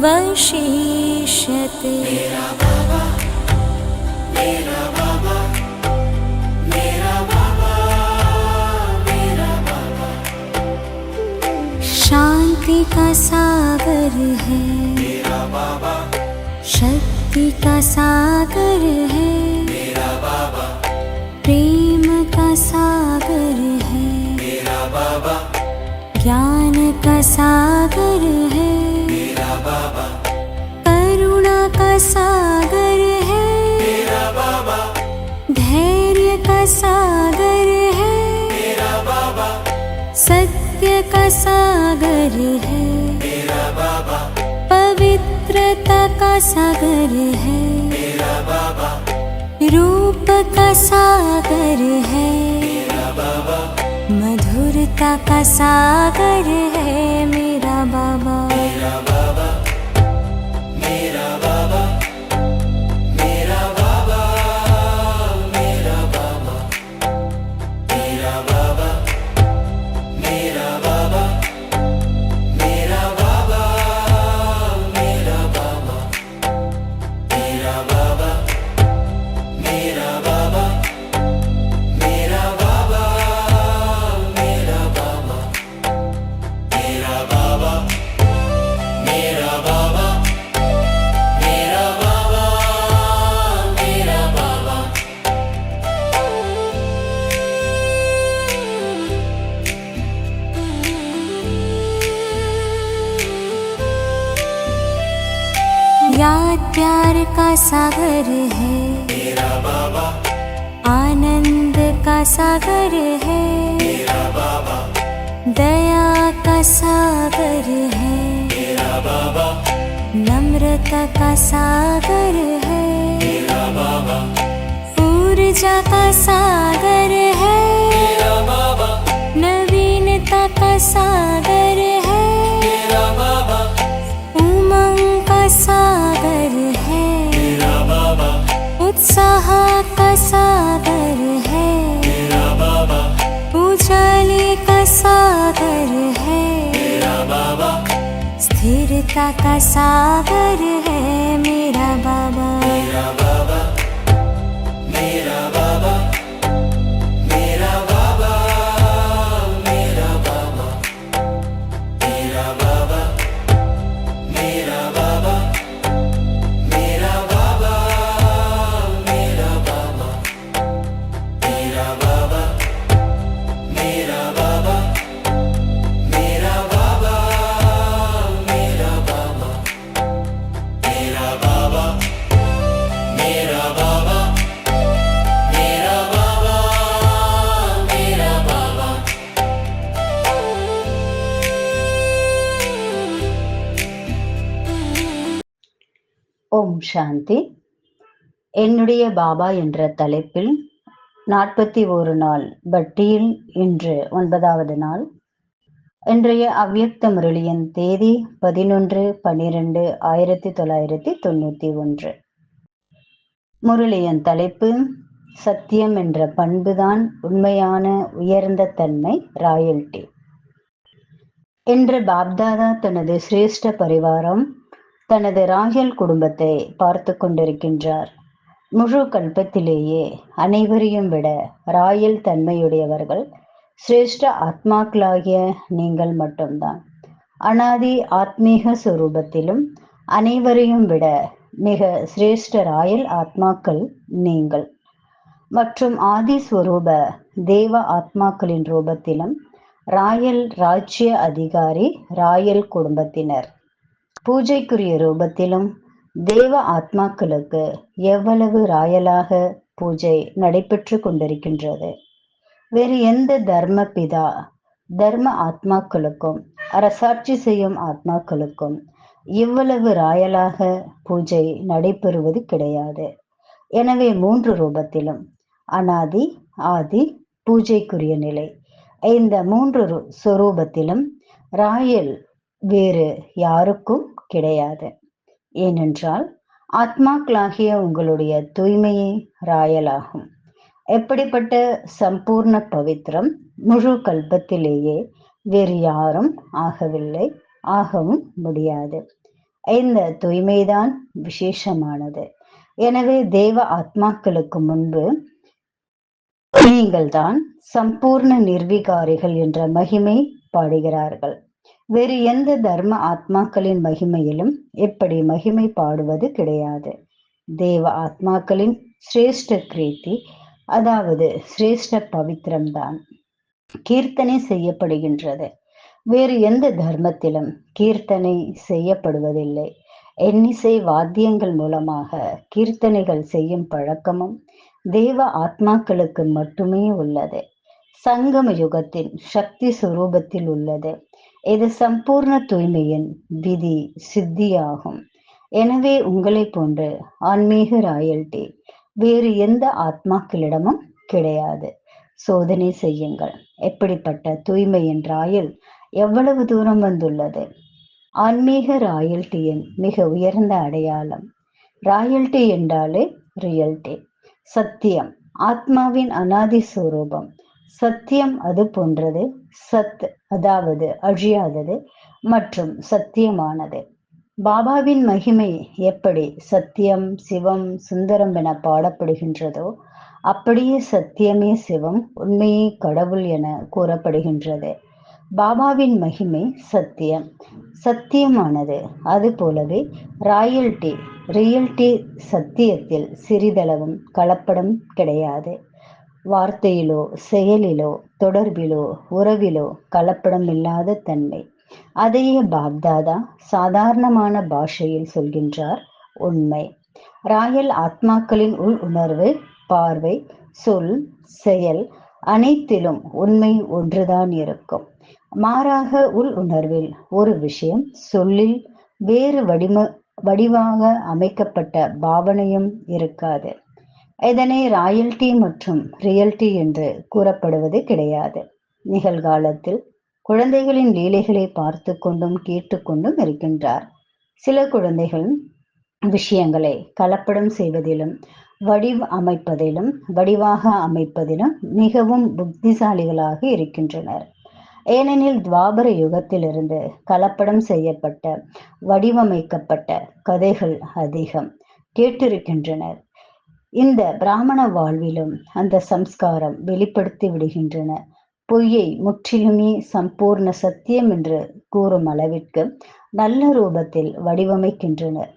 वशिष्यते। शांति का सागर है। मेरा बाबा शक्ति का सागर है। मेरा बाबा। प्रेम का सागर है। मेरा बाबा। ज्ञान का सागर सागर है। धैर्य का सागर है। सत्य का सागर है। पवित्रता का सागर है। रूप का सागर है। मधुरता का सागर है मेरा बाबा। का सागर है। ऊर्जा का सागर का कसावर है मेरा बाबा। मेरा बाबा। சாந்தி. என்னுடைய பாபா என்ற தலைப்பில் நாற்பத்தி ஒரு நாள் பட்டியில் இன்று ஒன்பதாவது நாள். இன்றைய அவ்வியக்த முரளியின் தேதி பதினொன்று பன்னிரண்டு ஆயிரத்தி தொள்ளாயிரத்தி தொண்ணூத்தி ஒன்று முரளியின் தலைப்பு சத்தியம் என்ற பண்புதான் உண்மையான உயர்ந்த தன்மை ராயல்டி என்று பாப்தாதா தனது சிரேஷ்ட பரிவாரம் தனது ராயல் குடும்பத்தை பார்த்து கொண்டிருக்கின்றார். முழு கல்பத்திலேயே அனைவரையும் விட ராயல் தன்மையுடையவர்கள் சிரேஷ்ட ஆத்மாக்களாகிய நீங்கள் மட்டும்தான். அனாதி ஆத்மீக சுரூபத்திலும் அனைவரையும் விட மிக சிரேஷ்ட ராயல் ஆத்மாக்கள் நீங்கள். மற்றும் ஆதி ஸ்வரூப தேவ ஆத்மாக்களின் ரூபத்திலும் ராயல் ராஜ்ய அதிகாரி ராயல் குடும்பத்தினர். பூஜைக்குரிய ரூபத்திலும் தேவ ஆத்மாக்களுக்கு எவ்வளவு ராயலாக பூஜை நடைபெற்று கொண்டிருக்கின்றது. வேறு எந்த தர்ம பிதா தர்ம ஆத்மாக்களுக்கும் அரசாட்சி செய்யும் ஆத்மாக்களுக்கும் இவ்வளவு ராயலாக பூஜை நடைபெறுவது கிடையாது. எனவே மூன்று ரூபத்திலும் அனாதி ஆதி பூஜைக்குரிய நிலை. இந்த மூன்று ரு- சொரூபத்திலும் ராயல் வேறு யாருக்கும் கிடையாது. ஏனென்றால் ஆத்மாக்களாகிய உங்களுடைய தூய்மையே ராயலாகும். எப்படிப்பட்ட சம்பூர்ண பவித்திரம் முழு கல்பத்திலேயே வேறு யாரும் ஆகவில்லை ஆகவும் முடியாது. இந்த தூய்மைதான் விசேஷமானது. எனவே தேவ ஆத்மாக்களுக்கு முன்பு நீங்கள்தான் சம்பூர்ண நிர்விகாரிகள் என்ற மகிமை பாடுகிறார்கள். வேறு எந்த தர்ம ஆத்மாக்களின் மகிமையிலும் இப்படி மகிமை பாடுவது கிடையாது. தேவ ஆத்மாக்களின் சிரேஷ்ட கிரீத்தி அதாவது சிரேஷ்ட பவித்திரம்தான். கீர்த்தனை செய்யப்படுகின்றது. வேறு எந்த தர்மத்திலும் கீர்த்தனை செய்யப்படுவதில்லை. எண்ணிசை வாத்தியங்கள் மூலமாக கீர்த்தனைகள் செய்யும் பழக்கமும் தேவ ஆத்மாக்களுக்கு மட்டுமே உள்ளது. சங்கம யுகத்தின் சக்தி சுரூபத்தில் உள்ளது. இது சம்பூர்ண தூய்மையின் விதி சித்தியாகும். எனவே உங்களை போன்று ஆன்மீக ராயல்டி வேறு எந்த ஆத்மாக்களிடமும் கிடையாது. சோதனை செய்யுங்கள். எப்படிப்பட்ட தூய்மையின் ராயல் எவ்வளவு தூரம் வந்துள்ளது? ஆன்மீக ராயல்டியின் மிக உயர்ந்த அடையாளம். ராயல்டி என்றாலே ரியல்டி சத்தியம். ஆத்மாவின் அனாதி சுரூபம். சத்தியம் அது போன்றது சத் அதாவது அழியாதது மற்றும் சத்தியமானது. பாபாவின் மகிமை எப்படி சத்தியம் சிவம் சுந்தரம் என பாடப்படுகின்றதோ அப்படியே சத்தியமே சிவம் உண்மையே கடவுள் என கூறப்படுகின்றது. பாபாவின் மகிமை சத்தியம். சத்தியமானது அது போலவே ராயல்டி ரியல்டி சத்தியத்தில் சிறிதளவும் கலப்படம் கிடையாது. வார்த்தையிலோ செயலிலோ தொடர்பிலோ உறவிலோ கலப்படம் இல்லாத தன்மை. அதையே பாப்தாதா சாதாரணமான பாஷையில் சொல்கின்றார் உண்மை. ராயல் ஆத்மாக்களின் உள் உணர்வு பார்வை சொல் செயல் அனைத்திலும் உண்மை ஒன்றுதான் இருக்கும். மாறாக உள் உணர்வில் ஒரு விஷயம் சொல்லில் வேறு வடிவ வடிவாக அமைக்கப்பட்ட பாவனையும் இருக்காது. இதனை ராயல்டி மற்றும் ரியல்டி என்று கூறப்படுவது கிடையாது. நிகழ்காலத்தில் குழந்தைகளின் லீலைகளை பார்த்து கொண்டும் கேட்டுக்கொண்டும் இருக்கின்றார். சில குழந்தைகள் விஷயங்களை கலப்படம் செய்வதிலும் வடிவ அமைப்பதிலும் வடிவாக அமைப்பதிலும் மிகவும் புத்திசாலிகளாக இருக்கின்றனர். ஏனெனில் துவாபர யுகத்திலிருந்து கலப்படம் செய்யப்பட்ட வடிவமைக்கப்பட்ட கதைகள் அதிகம் கேட்டிருக்கின்றனர். இந்த பிராமண வாழ்விலும் அந்த சம்ஸ்காரம் வெளிப்படுத்தி விடுகின்றன. பொய்யை முற்றிலுமே சம்பூர்ண சத்தியம் என்று கூறும் அளவிற்கு நல்ல ரூபத்தில் வடிவமைக்கின்றனர்.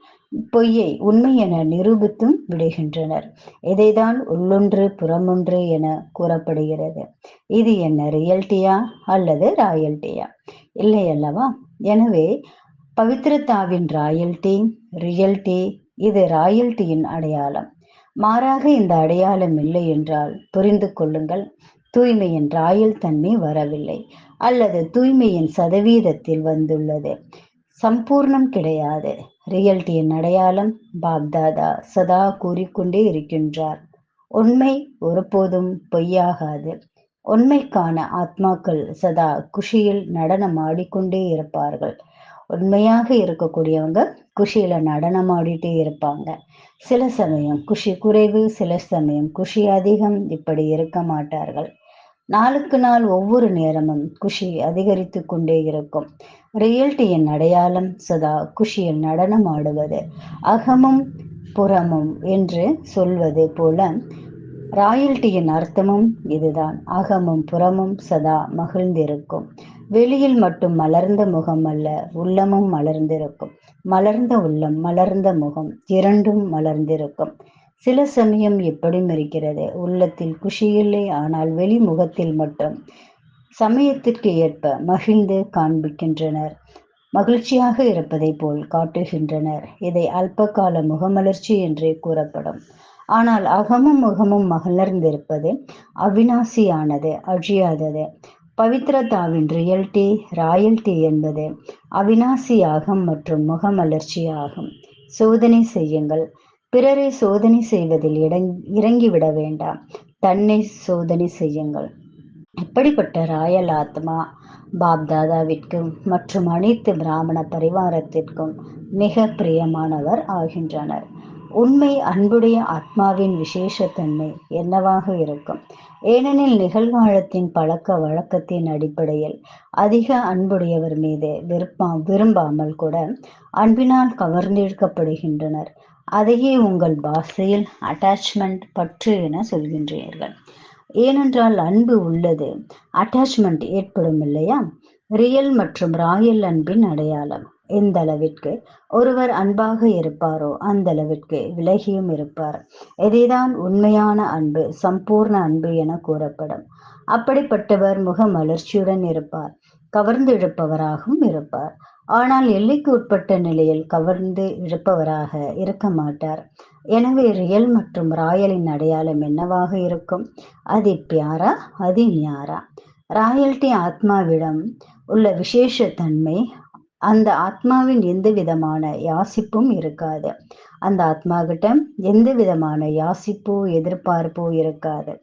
பொய்யை உண்மை என நிரூபித்தும் விடுகின்றனர். இதைதான் உள்ளொன்று புறமொன்று என கூறப்படுகிறது. இது என்ன ரியல்டியா அல்லது ராயல்டியா? இல்லை அல்லவா? எனவே பவித்ரதாவின் ராயல்டி ரியல்டி இது ராயல்டியின் அடையாளம். மாறாக இந்த அடையாளம் இல்லை என்றால் புரிந்து கொள்ளுங்கள். தூய்மையின் ராயல் தன்மை வரவில்லை. அல்லது தூய்மையின் சதவீதத்தில் வந்துள்ளது. சம்பூர்ணம் கிடையாது. ரியல்டியின் அடையாளம் பாக்தாதா சதா கூறிக்கொண்டே இருக்கின்றார். உண்மை ஒருபோதும் பொய்யாகாது. உண்மைக்கான ஆத்மாக்கள் சதா குஷியில் நடனம் ஆடிக்கொண்டே இருப்பார்கள். உண்மையாக இருக்கக்கூடியவங்க குஷியில நடனம் ஆடிட்டே இருப்பாங்க. சில சமயம் குஷி குறைவு சில சமயம் குஷி அதிகம் இப்படி இருக்க மாட்டார்கள். நாளுக்கு நாள் ஒவ்வொரு நேரமும் குஷி அதிகரித்து கொண்டே இருக்கும். ரியல்டியின் அடையாளம் சதா குஷியில் நடனம் ஆடுவது அகமும் புறமும் என்று சொல்வது போல ராயல்டியின் அர்த்தமும் இதுதான். அகமும் புறமும் சதா மகிழ்ந்திருக்கும். வெளியில் மட்டும் மலர்ந்த முகம் அல்ல உள்ளமும் மலர்ந்திருக்கும். மலர்ந்த உள்ளம் மலர்ந்த முகம் இரண்டும் மலர்ந்திருக்கும். சில சமயம் எப்படியும் இருக்கிறது. உள்ளத்தில் குஷியில்லை ஆனால் வெளிமுகத்தில் மட்டும். சமயத்திற்கு ஏற்ப மகிழ்ந்து காண்பிக்கின்றனர். மகிழ்ச்சியாக இருப்பதை போல் காட்டுகின்றனர். இதை அல்பகால முகமலர்ச்சி என்றே கூறப்படும். ஆனால் அகமும் முகமும் மலர்ந்திருப்பது அவினாசியானது அழியாதது. பவித்ரதாவின் ரியல்டி ராயல்டி என்பது அவினாசி ஆகம் மற்றும் முகமலர்ச்சி ஆகும் சோதனை செய்யுங்கள். பிறரை சோதனை செய்வதில் இறங்கிவிட வேண்டாம். தன்னை சோதனை செய்யுங்கள். இப்படிப்பட்ட ராயல் ஆத்மா பாப் தாதாவிற்கும் மற்றும் அனைத்து பிராமண பரிவாரத்திற்கும் மிக பிரியமானவர் ஆகின்றனர். உண்மை அன்புடைய ஆத்மாவின் விசேஷத்தன்மை என்னவாக இருக்கும்? ஏனெனில் நிகழ்காலத்தின் பழக்க வழக்கத்தின் அடிப்படையில் அதிக அன்புடையவர் மீது விருப்பா விரும்பாமல் கூட அன்பினால் கவர்ந்திழுக்கப்படுகின்றனர். அதையே உங்கள் பாஷையில் அட்டாச்மெண்ட் பற்று என சொல்கின்றீர்கள். ஏனென்றால் அன்பு உள்ளது அட்டாச்மெண்ட் ஏற்படும் இல்லையா? ரியல் மற்றும் ராயல் அன்பின் அடையாளம். எந்த அளவிற்கு ஒருவர் அன்பாக இருப்பாரோ அந்த அளவிற்கு விலகியும் இருப்பார். இதைதான் உண்மையான அன்பு சம்பூர்ண அன்பு என கூறப்படும். அப்படிப்பட்டவர் முக மலர்ச்சியுடன் இருப்பார் கவர்ந்து இழுப்பவராகவும் இருப்பார். ஆனால் எல்லைக்கு உட்பட்ட நிலையில் கவர்ந்து இழுப்பவராக இருக்க மாட்டார். எனவே ரியல் மற்றும் ராயலின் அடையாளம் என்னவாக இருக்கும்? அதி பியாரா? அதி ஞாரா ராயல்டி ஆத்மாவிடம் உள்ள விசேஷ தன்மை அந்த ஆத்மாவின் எந்த விதமான யாசிப்பும் இருக்காது. அந்த ஆத்மா கிட்ட எந்த விதமான யாசிப்போ எதிர்பார்ப்போ இருக்காது.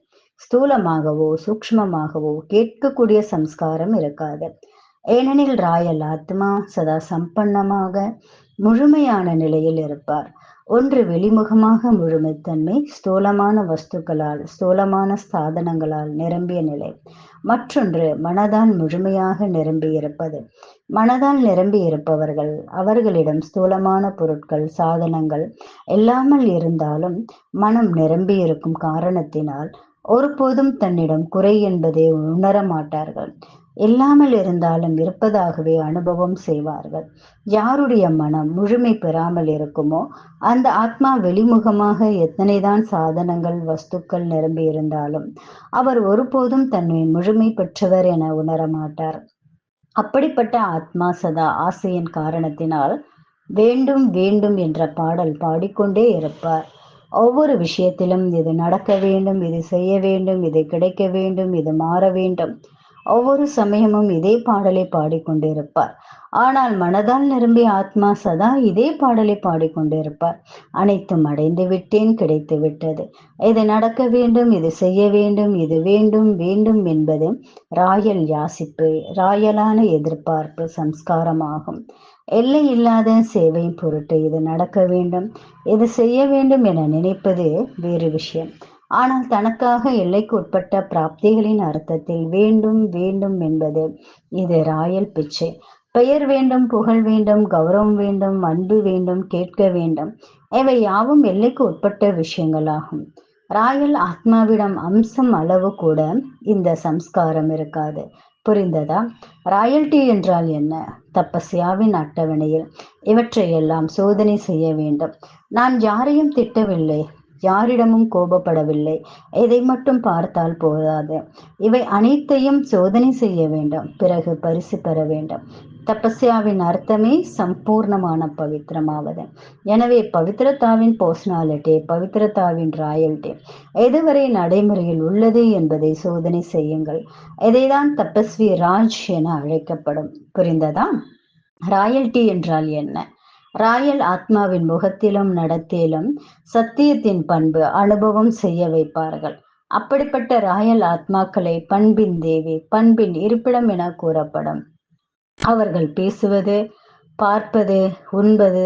ஸ்தூலமாகவோ சூக்ஷ்மமாகவோ கேட்கக்கூடிய சம்ஸ்காரம் இருக்காது. ஏனெனில் ராயல் ஆத்மா சதா சம்பன்னமாக முழுமையான நிலையில் இருப்பார். ஒன்று வெளிமுகமாக முழுமைத்தன்மை ஸ்தூலமான வஸ்துக்களால் ஸ்தூலமான சாதனங்களால் நிரம்பிய நிலை. மற்றொன்று மனதால் முழுமையாக நிரம்பி இருப்பது மனதால் நிரம்பி இருப்பவர்கள் அவர்களிடம் ஸ்தூலமான பொருட்கள் சாதனங்கள் இல்லாமல் இருந்தாலும் மனம் நிரம்பி இருக்கும் காரணத்தினால் ஒருபோதும் தன்னிடம் குறை என்பதை உணர மாட்டார்கள் இல்லாமல் இருந்தாலும் இருப்பதாகவே அனுபவம் செய்வார்கள். யாருடைய மனம் முழுமை பெறாமல் இருக்குமோ அந்த ஆத்மா வெளிமுகமாக எத்தனைதான் சாதனங்கள் வஸ்துக்கள் நிரம்பி இருந்தாலும் அவர் ஒருபோதும் தன்னை முழுமை பெற்றவர் என உணர மாட்டார். அப்படிப்பட்ட ஆத்மா சதா ஆசையின் காரணத்தினால் வேண்டும் வேண்டும் என்ற பாடல் பாடிக்கொண்டே இருப்பார். ஒவ்வொரு விஷயத்திலும் இது நடக்க வேண்டும் இது செய்ய வேண்டும் இது கிடைக்க வேண்டும் இது மாற வேண்டும். ஒவ்வொரு சமயமும் இதே பாடலை பாடிக்கொண்டிருப்பார். ஆனால் மனதால் நிரம்பிய ஆத்மா சதா இதே பாடலை பாடிக்கொண்டிருப்பார். அனைத்தும் அடைந்து விட்டேன் கிடைத்து விட்டது. இது நடக்க வேண்டும் இது செய்ய வேண்டும் இது வேண்டும் வேண்டும் என்பது ராயல் யாசிப்பு ராயலான எதிர்பார்ப்பு சம்ஸ்காரமாகும். எல்லை இல்லாத சேவை பொருட்டு இது நடக்க வேண்டும் இது செய்ய வேண்டும் என நினைப்பது வேறு விஷயம். ஆனால் தனக்காக எல்லைக்கு உட்பட்ட பிராப்திகளின் அர்த்தத்தில் வேண்டும் வேண்டும் என்பது இது ராயல் பிச்சை. பெயர் வேண்டும் புகழ் வேண்டும் கௌரவம் வேண்டும் அன்பு வேண்டும் கேட்க வேண்டும் இவை யாவும் எல்லைக்கு உட்பட்ட விஷயங்களாகும். ராயல் ஆத்மாவிடம் அம்சம் அளவு கூட இந்த சம்ஸ்காரம் இருக்காது. புரிந்ததா? ராயல்டி என்றால் என்ன? தப்பஸ்யாவின் அட்டவணையில் இவற்றையெல்லாம் சோதனை செய்ய வேண்டும். நான் யாரையும் திட்டவில்லை. யாரிடமும் கோபப்படவில்லை. எதை மட்டும் பார்த்தால் போதாது. இவை அனைத்தையும் சோதனை செய்ய வேண்டும். பிறகு பரிசு பெற வேண்டும். தபஸ்யாவின் அர்த்தமே சம்பூர்ணமான பவித்திரமாவது. எனவே பவித்திரத்தாவின் பர்சனாலிட்டி பவித்திரத்தாவின் ராயல்டி எதுவரை நடைமுறையில் உள்ளது என்பதை சோதனை செய்யுங்கள். இதைதான் தபஸ்வி ராஜ் என அழைக்கப்படும். புரிந்ததா? ராயல்டி என்றால் என்ன? ராயல் ஆத்மாவின் முகத்திலும் நடத்திலும் சத்தியத்தின் பண்பு அனுபவம் செய்ய வைப்பார்கள். அப்படிப்பட்ட ராயல் ஆத்மாக்களை பண்பின் தேவி பண்பின் இருப்பிடம் என கூறப்படும். அவர்கள் பேசுவது பார்ப்பது உண்பது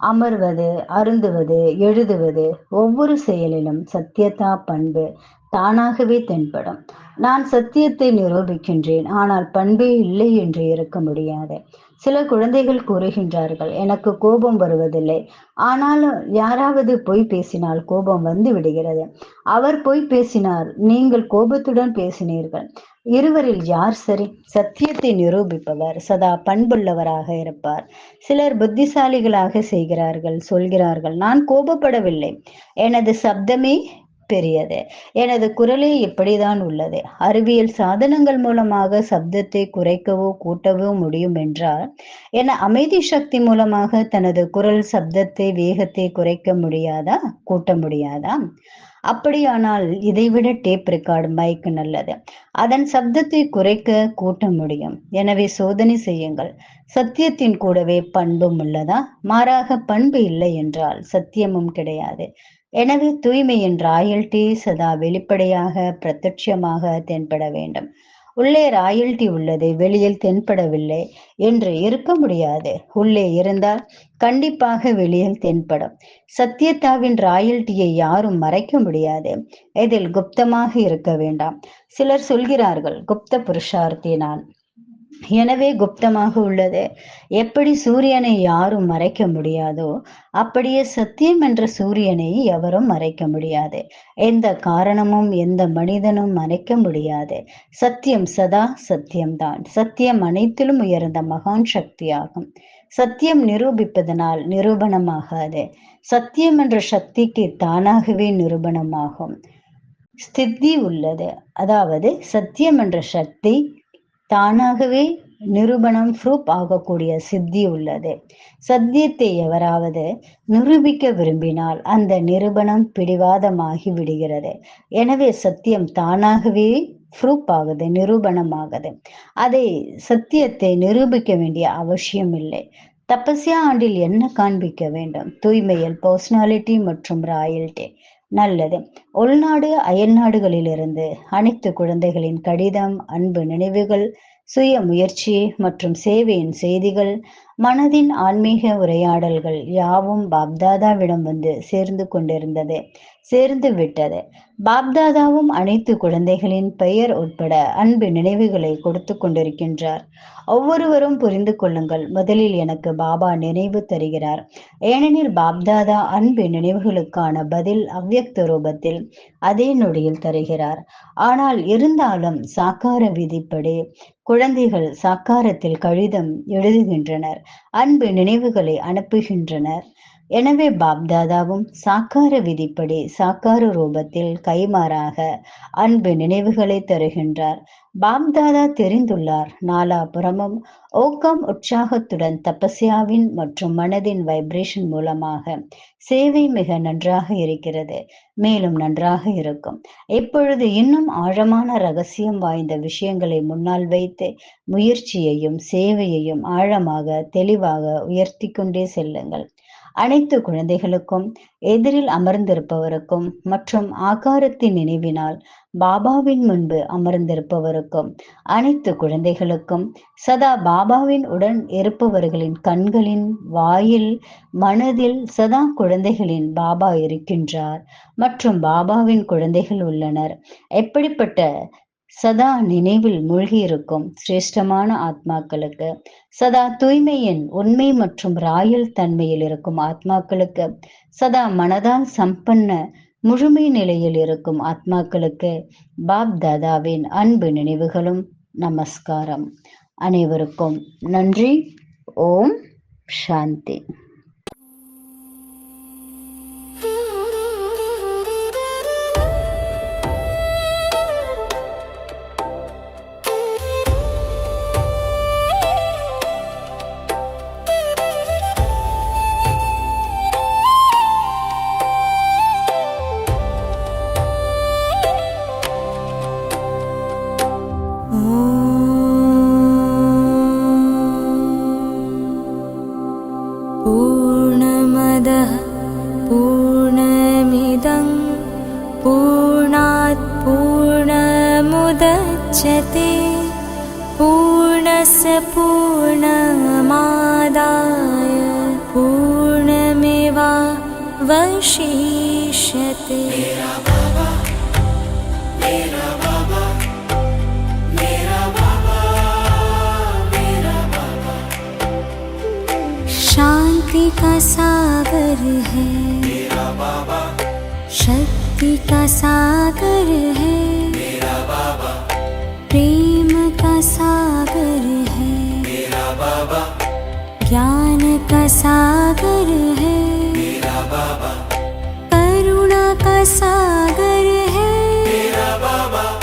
அமர்வது அருந்துவது எழுதுவது ஒவ்வொரு செயலிலும் சத்தியதா பண்பு தானாகவே தென்படும். நான் சத்தியத்தை நிரூபிக்கின்றேன் ஆனால் பண்பே இல்லை என்று இருக்க முடியாது. சில குழந்தைகள் கூறுகின்றார்கள் எனக்கு கோபம் வருவதில்லை. ஆனாலும் யாராவது பொய் பேசினால் கோபம் வந்து விடுகிறது. அவர் பொய் பேசினார் நீங்கள் கோபத்துடன் பேசினீர்கள். இருவரில் யார் சரி? சத்தியத்தை நிரூபிப்பவர் சதா பண்புள்ளவராக இருப்பார். சிலர் புத்திசாலிகளாக செய்கிறார்கள் சொல்கிறார்கள் நான் கோபப்படவில்லை. எனது சப்தமே பெரியது. எனது குரலே இப்படிதான் உள்ளது. அறிவியல் சாதனங்கள் மூலமாக சப்தத்தை குறைக்கவோ கூட்டவோ முடியும் என்றால் என அமைதி சக்தி மூலமாக தனது குரல் சப்தத்தை வேகத்தை குறைக்க முடியாதா கூட்ட முடியாதா? அப்படியானால் இதைவிட டேப் ரெக்கார்டு மைக் நல்லது. அதன் சப்தத்தை குறைக்க கூட்ட முடியும். எனவே சோதனை செய்யுங்கள். சத்தியத்தின் கூடவே பண்பும் உள்ளதா? மாறாக பண்பு இல்லை என்றால் சத்தியமும் கிடையாது. எனவே தூய்மையின் ராயல்டி சதா வெளிப்படையாக பிரத்யட்சமாக தென்பட வேண்டும். உள்ளே ராயல்டி உள்ளது வெளியில் தென்படவில்லை என்று இருக்க முடியாது. உள்ளே இருந்தால் கண்டிப்பாக வெளியில் தென்படும். சத்யதாவின் ராயல்டியை யாரும் மறைக்க முடியாது. இதில் குப்தமாக இருக்க வேண்டாம். சிலர் சொல்கிறார்கள் குப்த புருஷார்த்தி நான் எனவே குப்தமாக உள்ளது. எப்படி சூரியனை யாரும் மறைக்க முடியாதோ அப்படியே சத்தியம் என்ற சூரியனை எவரும் மறைக்க முடியாது. எந்த காரணமும் எந்த மனிதனும் மறைக்க முடியாது. சத்தியம் சதா சத்தியம்தான். சத்தியம் அனைத்திலும் உயர்ந்த மகான் சக்தியாகும். சத்தியம் நிரூபிப்பதனால் நிரூபணமாகாது. சத்தியம் என்ற சக்திக்கு தானாகவே நிரூபணமாகும். ஸ்தித்தி உள்ளது. அதாவது சத்தியம் என்ற சக்தி தானாகவே நிரூபணம் ப்ரூப் ஆகக்கூடிய சித்தி உள்ளது. சத்தியத்தை எவராவது நிரூபிக்க விரும்பினால் அந்த நிரூபணம் பிடிவாதமாகி விடுகிறது. எனவே சத்தியம் தானாகவே ப்ரூப் ஆகுது நிரூபணம் ஆகுது. அதை சத்தியத்தை நிரூபிக்க வேண்டிய அவசியம் இல்லை. தபஸ்யா ஆண்டில் என்ன காண்பிக்க வேண்டும்? தூய்மையில் பர்சனாலிட்டி மற்றும் ராயல்டி நல்லது. உள்நாடு அயல்நாடுகளிலிருந்து அனைத்து குழந்தைகளின் கடிதம் அன்பு நினைவுகள் சுய முயற்சி மற்றும் சேவையின் செய்திகள் மனதின் ஆன்மீக உரையாடல்கள் யாவும் பாப்தாதாவிடம் வந்து சேர்ந்து கொண்டிருந்தது. சேர்ந்து விட்டது. பாப்தாதாவும் அனைத்து குழந்தைகளின் பெயர் உட்பட அன்பு நினைவுகளை கொடுத்து கொண்டிருக்கின்றார். ஒவ்வொருவரும் புரிந்து கொள்ளுங்கள் முதலில் எனக்கு பாபா நினைவு தருகிறார். ஏனெனில் பாப்தாதா அன்பு நினைவுகளுக்கான பதில் அவ்யக்த ரூபத்தில் அதே நொடியில் தருகிறார். ஆனால் இருந்தாலும் சாக்கார விதிப்படி குழந்தைகள் சாக்காரத்தில் கடிதம் எழுதுகின்றனர் அன்பு நினைவுகளை அனுப்புகின்றனர். எனவே பாப்தாதாவும் சாக்கார விதிப்படி சாக்கார ரூபத்தில் கைமாறாக அன்பு நினைவுகளை தருகின்றார். பாப்தாதா தெரிந்துள்ளார். நாலாபுறமும் ஊக்கம் உற்சாகத்துடன் தபஸ்யாவின் மற்றும் மனதின் வைப்ரேஷன் மூலமாக சேவை மிக நன்றாக இருக்கிறது. மேலும் நன்றாக இருக்கும். இப்பொழுது இன்னும் ஆழமான ரகசியம் வாய்ந்த விஷயங்களை முன்னால் வைத்து முயற்சியையும் சேவையையும் ஆழமாக தெளிவாக உயர்த்தி கொண்டே செல்லுங்கள். அனைத்து குழந்தைகளுக்கும் எதிரில் அமர்ந்திருப்பவருக்கும் மற்றும் ஆகாரத்தின் நினைவினால் பாபாவின் முன்பு அமர்ந்திருப்பவருக்கும் அனைத்து குழந்தைகளுக்கும் சதா பாபாவின் உடன் இருப்பவர்களின் கண்களின் வாயில் மனதில் சதா குழந்தைகளின் பாபா இருக்கின்றார். மற்றும் பாபாவின் குழந்தைகள் உள்ளனர். எப்படிப்பட்ட சதா நினைவில் மூழ்கியிருக்கும் சிரேஷ்டமான ஆத்மாக்களுக்கு சதா தூய்மையின் உண்மை மற்றும் ராயல் தன்மையில் இருக்கும் ஆத்மாக்களுக்கு சதா மனதால் சம்பன்ன முழுமை நிலையில் இருக்கும் ஆத்மாக்களுக்கு பாப் தாதாவின் அன்பு நினைவுகளும் நமஸ்காரம். அனைவருக்கும் நன்றி. ஓம் சாந்தி. पूर्णस्य पूर्णमादाय पूर्णमेवा वशिष्यते। शान्ति का सागर है। शक्ति का सागर है। प्रेम का सागर है। मेरा बाबा। ज्ञान का सागर है। मेरा बाबा। करुणा का सागर है। मेरा बाबा।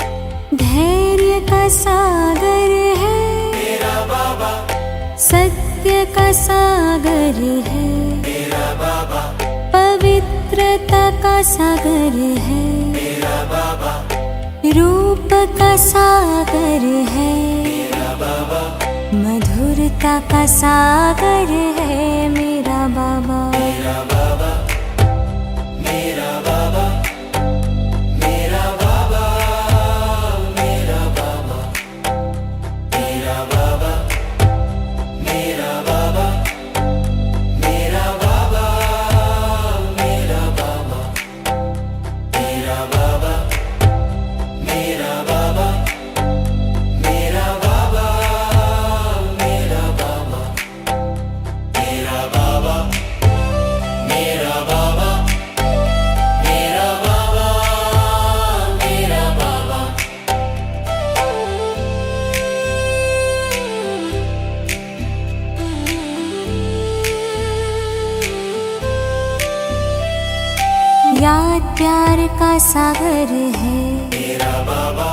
धैर्य का सागर है। मेरा बाबा। सत्य का सागर है। मेरा बाबा। पवित्रता का सागर है रूप का सागर है। मधुरता का सागर है मेरा बाबा। सागर है। मेरा बाबा।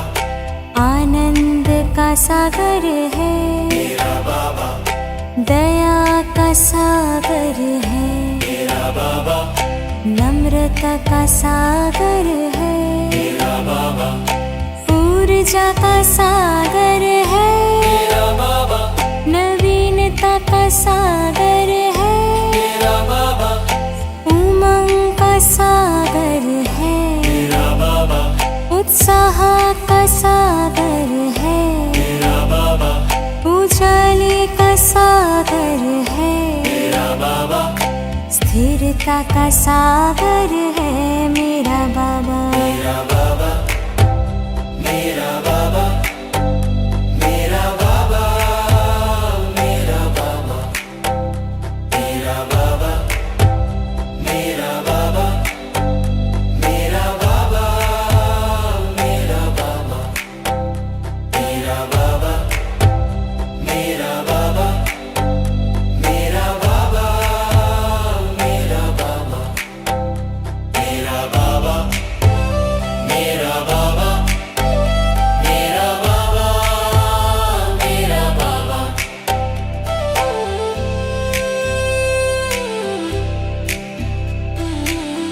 आनंद का सागर है। मेरा बाबा। दया का सागर है। मेरा बाबा। नम्रता का सागर है। मेरा बाबा। ऊर्जा का सागर का सागर है मेरा बाबा